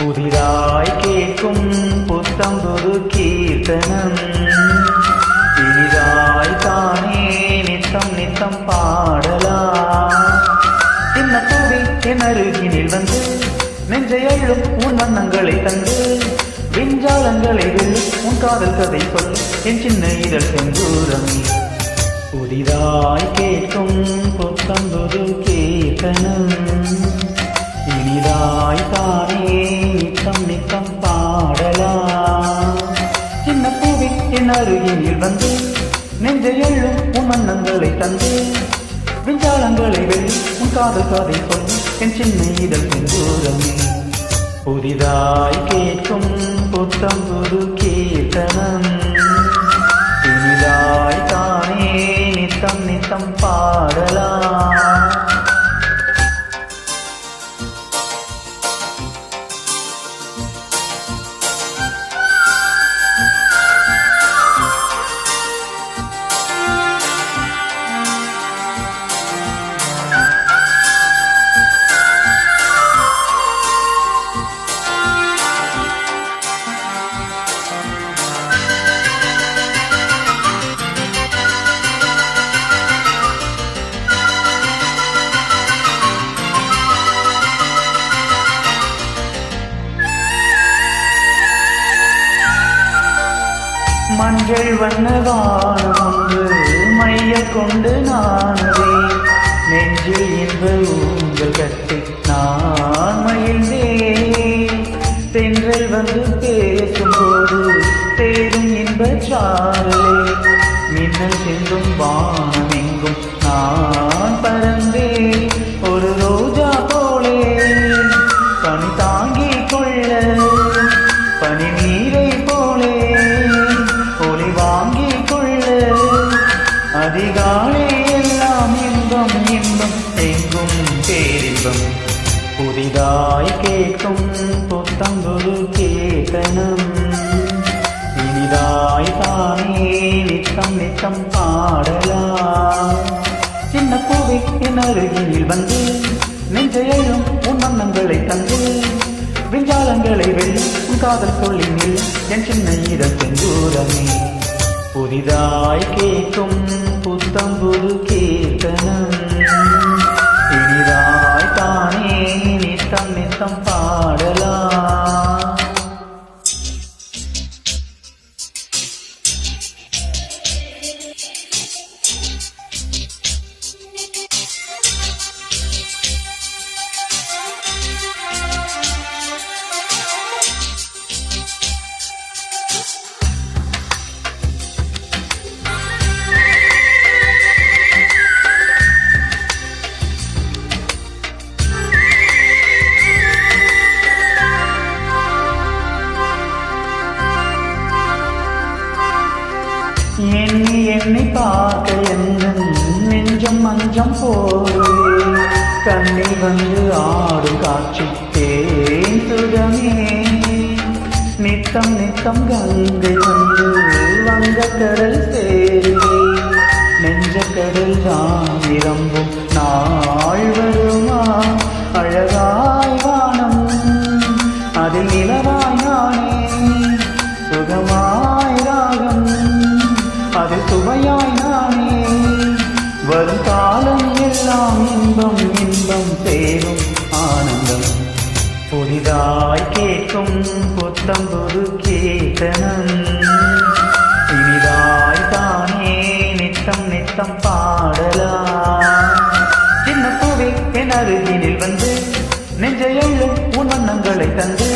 புதிதாய் கேட்கும் புத்தம்புது கீர்த்தனம். இனிதாய் தானே நித்தம் நித்தம் பாடலா சின்ன பூவி என் அருகினில் வந்து நெஞ்சை அள்ளும் உன் வண்ணங்களை தந்து விஞ்சாலங்களை வெள்ளி உன் காதல் கதை சொல்லு என் சின்ன இதழ் செந்தூரம் புதிதாய் கேட்கும் புத்தம்புது கீர்த்தனம். இனிதாய் தானே அருகில் வந்து நெஞ்சை எழும் உன் வண்ணங்களை தந்து விஞ்ஞானங்களை வெள்ளி உன் காதல் காதை சொல்லி என் சின்ன இதழ் செந்தூரமே புதிதாய் கேட்கும் புத்தம் புது கீர்த்தனம். இனிதாய் தானே நித்தம் நித்தம் பாடலாம். மஞ்சள் வண்ண வானம் ஒன்று மைய கொண்டு நானதே நெஞ்சில் இன்ப ஊஞ்சல் கட்டி நான் மகிழ்ந்தேன். தென்றல் வந்து பேசும்போது தேரும் இன்ப சாரலே மின்னல் செல்லும் வானம் அதிகாலை எல்லாம் இன்பம் இன்பம் எங்கும் பேரின்பம். புதிதாய் கேட்கும் புத்தம்புது கேட்டனம். இனிதாய் தானே நித்தம் நித்தம் பாடலா சின்ன பூவை என் அருகில் வந்து நெஞ்சையும் உன் வண்ணங்களை தந்து விஞ்ஞானங்களை வெள்ளி உன் காதல் சொல்லினில் என் சின்ன ஈரம் செந்தூரமே புதிதாய் கேட்கும் புத்தம்புது கீர்த்தனம். இனிதாய் தானே நித்தம் நித்தம் எண்ணி எண்ணி பார்க்க எண்ணம் நெஞ்சம் மஞ்சம் போவே கண்ணில் வந்து ஆடும் காட்சி தேன் சுகமே. நித்தம் நித்தம் கங்கை வந்து வங்க கடல் சேருவே நெஞ்ச கடல் தான் நிரம்பும் நாள் வருமா? அழகாய் வானம் அதில் நிலவாய் நானே. சுகமா அது சுவையாய் நானே. வரும் காலம் எல்லாம் இன்பம் இன்பம் சேரும் ஆனந்தம். புதிதாய் கேட்கும் புத்தம் புது கீர்த்தனம் இனிதாய் தானே நித்தம் நித்தம் பாடலா சின்ன பூவே என் அருகினில் வந்து நெஞ்சையும் உன் வண்ணங்களை தந்து.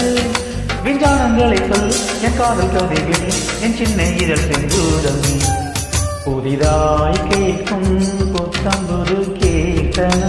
விஞ்ஞானங்களை சொல் என் காதல் கதைகள் என் சின்ன இதழ் செந்தூரம் புதிதாய் கேட்கும் புத்தம்புது கேட்டன